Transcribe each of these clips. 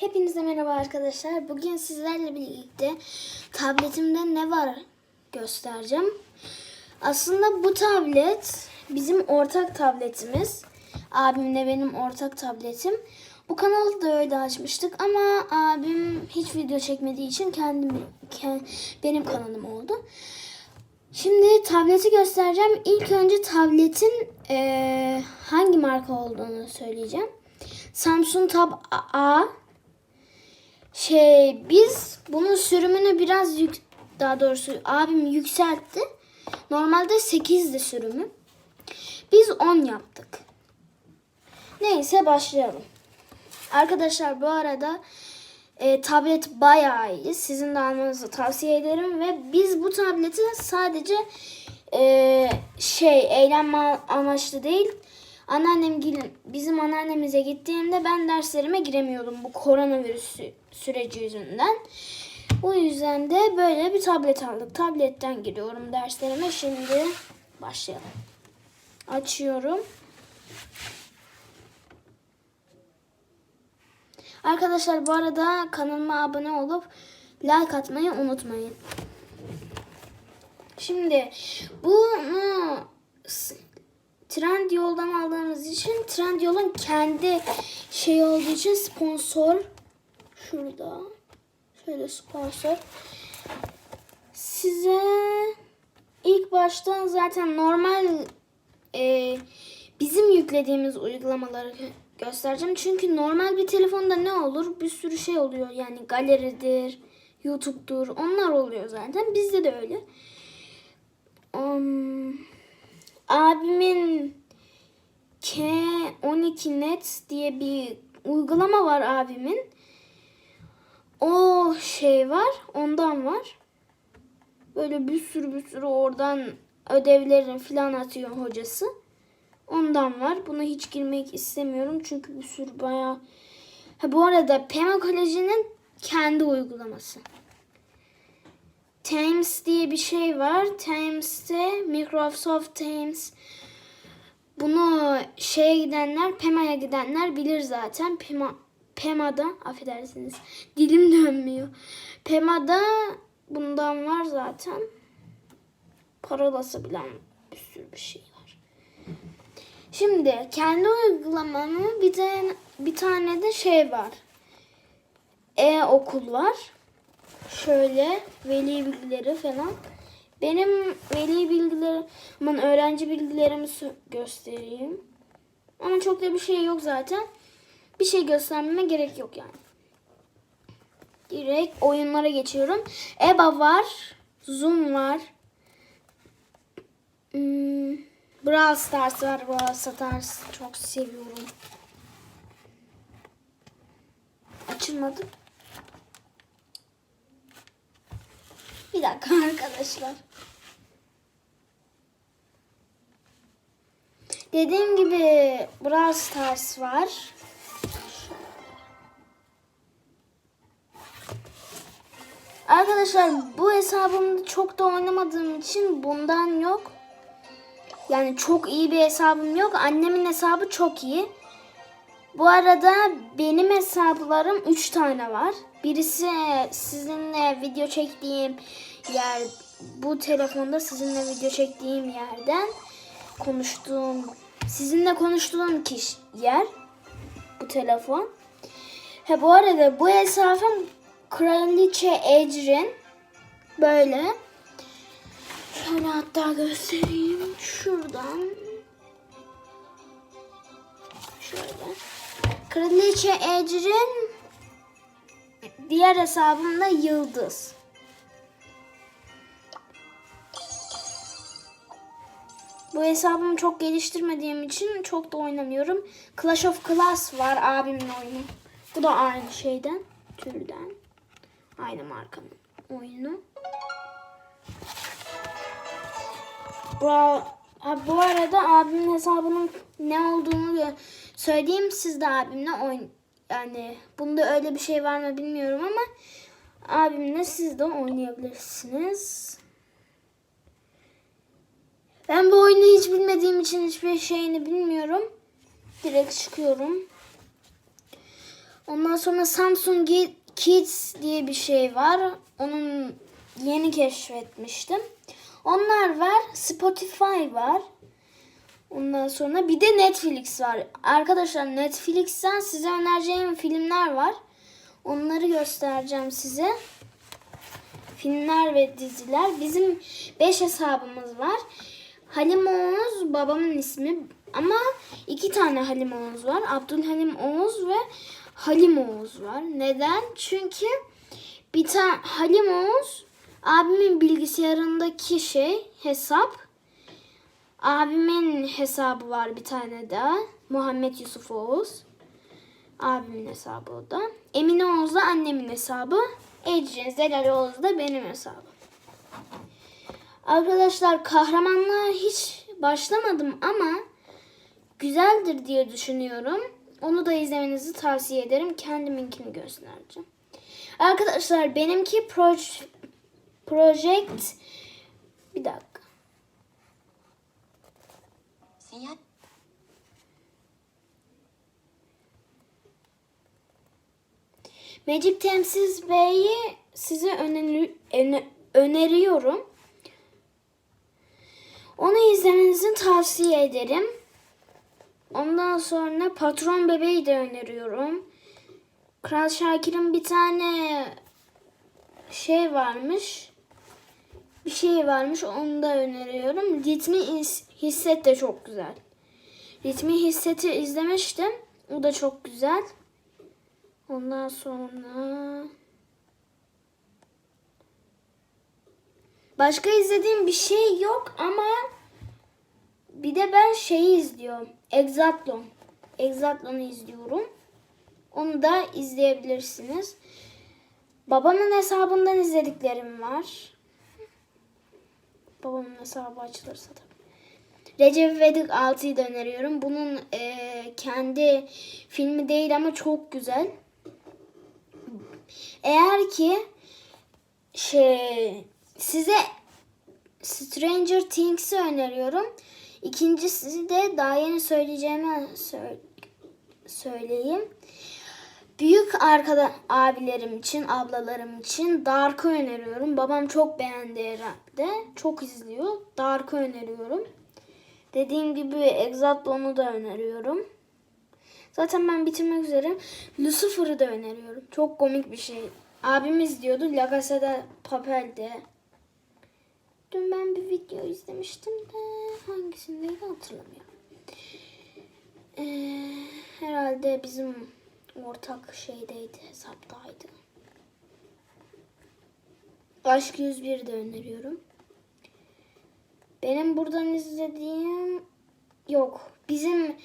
Hepinize merhaba arkadaşlar. Bugün sizlerle birlikte tabletimde ne var göstereceğim. Aslında bu tablet bizim ortak tabletimiz. Abimle benim ortak tabletim. Bu kanalı da öyle açmıştık ama abim hiç video çekmediği için kendim ke- benim kanalım oldu. Şimdi tableti göstereceğim. İlk önce tabletin eee, hangi marka olduğunu söyleyeceğim. Samsung Tab A. Şey biz bunun sürümünü biraz yük daha doğrusu abim yükseltti. Normalde 8'di sürümü. Biz 10 yaptık. Neyse başlayalım. Arkadaşlar bu arada e, tablet bayağı iyi. Sizin de almanızı tavsiye ederim ve biz bu tableti sadece e, şey eğlenme amaçlı değil. Anneannem gel- bizim anneannemize gittiğimde ben derslerime giremiyordum bu koronavirüs sü- süreci yüzünden. Bu yüzden de böyle bir tablet aldık. Tabletten giriyorum derslerime. Şimdi başlayalım. Açıyorum. Arkadaşlar bu arada kanalıma abone olup like atmayı unutmayın. Şimdi bunu s- Trendyol'dan aldığımız için Trendyol'un kendi şey olduğu için sponsor şurada şöyle sponsor size ilk baştan zaten normal e, bizim yüklediğimiz uygulamaları gö- göstereceğim. Çünkü normal bir telefonda ne olur? Bir sürü şey oluyor. Yani galeridir, YouTube'dur. Onlar oluyor zaten. Bizde de öyle. Um, abimin K12 Net diye bir uygulama var abimin. O şey var. Ondan var. Böyle bir sürü bir sürü oradan ödevlerini falan atıyor hocası. Ondan var. Buna hiç girmek istemiyorum. Çünkü bir sürü bayağı... Ha, bu arada Pema Koleji'nin kendi uygulaması. Teams diye bir şey var. Teams'te Microsoft Teams bunu şeye gidenler, Pema'ya gidenler bilir zaten. Pema, Pema'da, affedersiniz dilim dönmüyor. Pema'da bundan var zaten. Parolası bilen bir sürü bir şey var. Şimdi kendi uygulamamı bir de bir tane de şey var. E-okul var. Şöyle veli bilgileri falan. Benim veli bilgilerim, aman öğrenci bilgilerimi göstereyim. Ama çok da bir şey yok zaten. Bir şey göstermeme gerek yok yani. Direkt oyunlara geçiyorum. EBA var. Zoom var. Hmm, Brawl Stars var. Brawl Stars çok seviyorum. Açılmadı. Bir dakika arkadaşlar. Dediğim gibi Brawl Stars var. Arkadaşlar bu hesabımda çok da oynamadığım için bundan yok. Yani çok iyi bir hesabım yok. Annemin hesabı çok iyi. Bu arada benim hesaplarım 3 tane var. Birisi sizinle video çektiğim yer bu telefonda sizinle video çektiğim yerden konuştuğum sizinle konuştuğum kişi yer bu telefon. Ha bu arada bu hesabım Kraliçe Ecrin böyle. Şöyle hatta göstereyim şuradan. Şöyle. Kraliçe Ecrin diğer hesabım da Yıldız. Bu hesabımı çok geliştirmediğim için çok da oynamıyorum. Clash of Clans var abimin oyunu. Bu da aynı şeyden, türden. Aynı markanın oyunu. Bu, ha, bu arada abimin hesabının ne olduğunu söyleyeyim. Siz de abimle oyun yani bunda öyle bir şey var mı bilmiyorum ama abimle siz de oynayabilirsiniz. Ben bu oyunu hiç bilmediğim için hiçbir şeyini bilmiyorum. Direkt çıkıyorum. Ondan sonra Samsung Ki- Kids diye bir şey var. Onun yeni keşfetmiştim. Onlar var. Spotify var. Ondan sonra bir de Netflix var. Arkadaşlar Netflix'ten size önereceğim filmler var. Onları göstereceğim size. Filmler ve diziler. Bizim 5 hesabımız var. Halim Oğuz babamın ismi. Ama iki tane Halim Oğuz var. Abdülhalim Oğuz ve Halim Oğuz var. Neden? Çünkü bir tane Halim Oğuz abimin bilgisayarındaki şey hesap. Abimin hesabı var bir tane daha. Muhammed Yusuf Oğuz. Abimin hesabı o da. Emine Oğuz da annemin hesabı. Ecrin Zelal Oğuz da benim hesabım. Arkadaşlar kahramanlığa hiç başlamadım ama güzeldir diye düşünüyorum. Onu da izlemenizi tavsiye ederim. Kendiminkini göstereceğim. Arkadaşlar benimki Proj Project bir dakika. Sinyal. Magic Temsiz Bey'i size öneri- öne- öneriyorum. Onu izlemenizi tavsiye ederim. Ondan sonra Patron Bebeği de öneriyorum. Kral Şakir'in bir tane şey varmış. Şey varmış onu da öneriyorum. Ritmi his- Hisset de çok güzel. Ritmi Hisset'i izlemiştim. O da çok güzel. Ondan sonra başka izlediğim bir şey yok ama bir de ben şeyi izliyorum. Exatlon. Exatlon'u izliyorum. Onu da izleyebilirsiniz. Babamın hesabından izlediklerim var. Babamın hesabı açılırsa tabii. Recep İvedik 6'yı da öneriyorum. Bunun eee, kendi filmi değil ama çok güzel. Eğer ki şey size Stranger Things'i öneriyorum. İkincisi de daha yeni söyleyeceğimi sö- söyleyeyim. Büyük arkada abilerim için, ablalarım için Dark'ı öneriyorum. Babam çok beğendi herhalde. Çok izliyor. Dark'ı öneriyorum. Dediğim gibi Exatlon'u da öneriyorum. Zaten ben bitirmek üzereyim. Lucifer'ı da öneriyorum. Çok komik bir şey. Abimiz diyordu La Casa de Papel'de. Dün ben bir video izlemiştim de hangisindeydi hatırlamıyorum. Ee, herhalde bizim ortak şeydeydi, hesaptaydı. Aşk 101 de öneriyorum. Benim buradan izlediğim yok. Bizim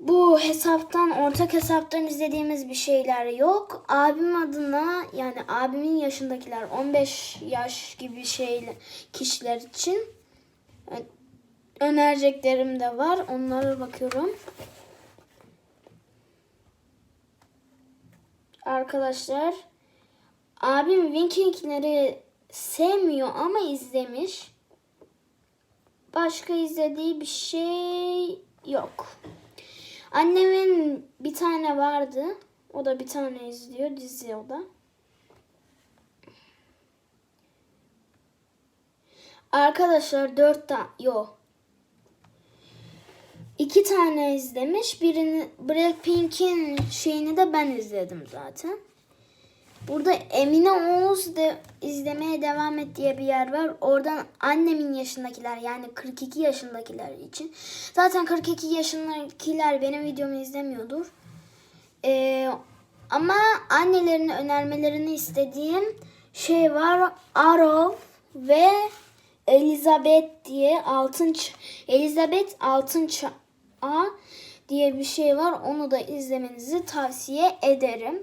bu hesaptan, ortak hesaptan izlediğimiz bir şeyler yok. Abim adına yani abimin yaşındakiler 15 yaş gibi şeyler kişiler için önereceklerim de var. Onlara bakıyorum. Arkadaşlar abim Vikingleri sevmiyor ama izlemiş. Başka izlediği bir şey yok. Annemin bir tane vardı. O da bir tane izliyor. Dizi o da. Arkadaşlar dört tane yok. İki tane izlemiş. Birini Blackpink'in şeyini de ben izledim zaten. Burada Emine Oğuz de izlemeye devam et diye bir yer var. Oradan annemin yaşındakiler yani 42 yaşındakiler için. Zaten 42 yaşındakiler benim videomu izlemiyordur. Ee, ama annelerini önermelerini istediğim şey var. Arrow ve Elizabeth diye altın Elizabeth altın çağı diye bir şey var. Onu da izlemenizi tavsiye ederim.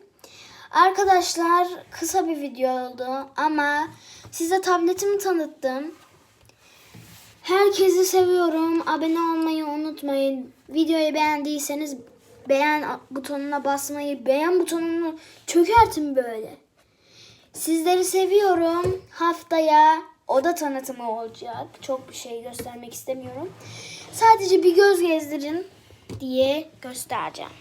Arkadaşlar kısa bir video oldu ama size tabletimi tanıttım. Herkesi seviyorum. Abone olmayı unutmayın. Videoyu beğendiyseniz beğen butonuna basmayı, beğen butonunu çökertin böyle. Sizleri seviyorum. Haftaya oda tanıtımı olacak. Çok bir şey göstermek istemiyorum. Sadece bir göz gezdirin diye göstereceğim.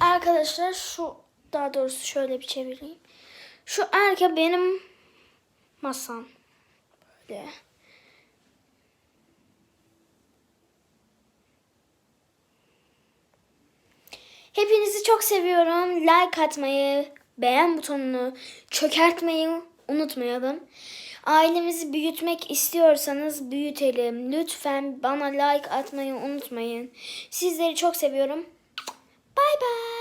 Arkadaşlar şu daha doğrusu şöyle bir çevireyim. Şu erke benim masam. Böyle. Hepinizi çok seviyorum. Like atmayı, beğen butonunu çökertmeyi unutmayalım. Ailemizi büyütmek istiyorsanız büyütelim. Lütfen bana like atmayı unutmayın. Sizleri çok seviyorum. Bay bay.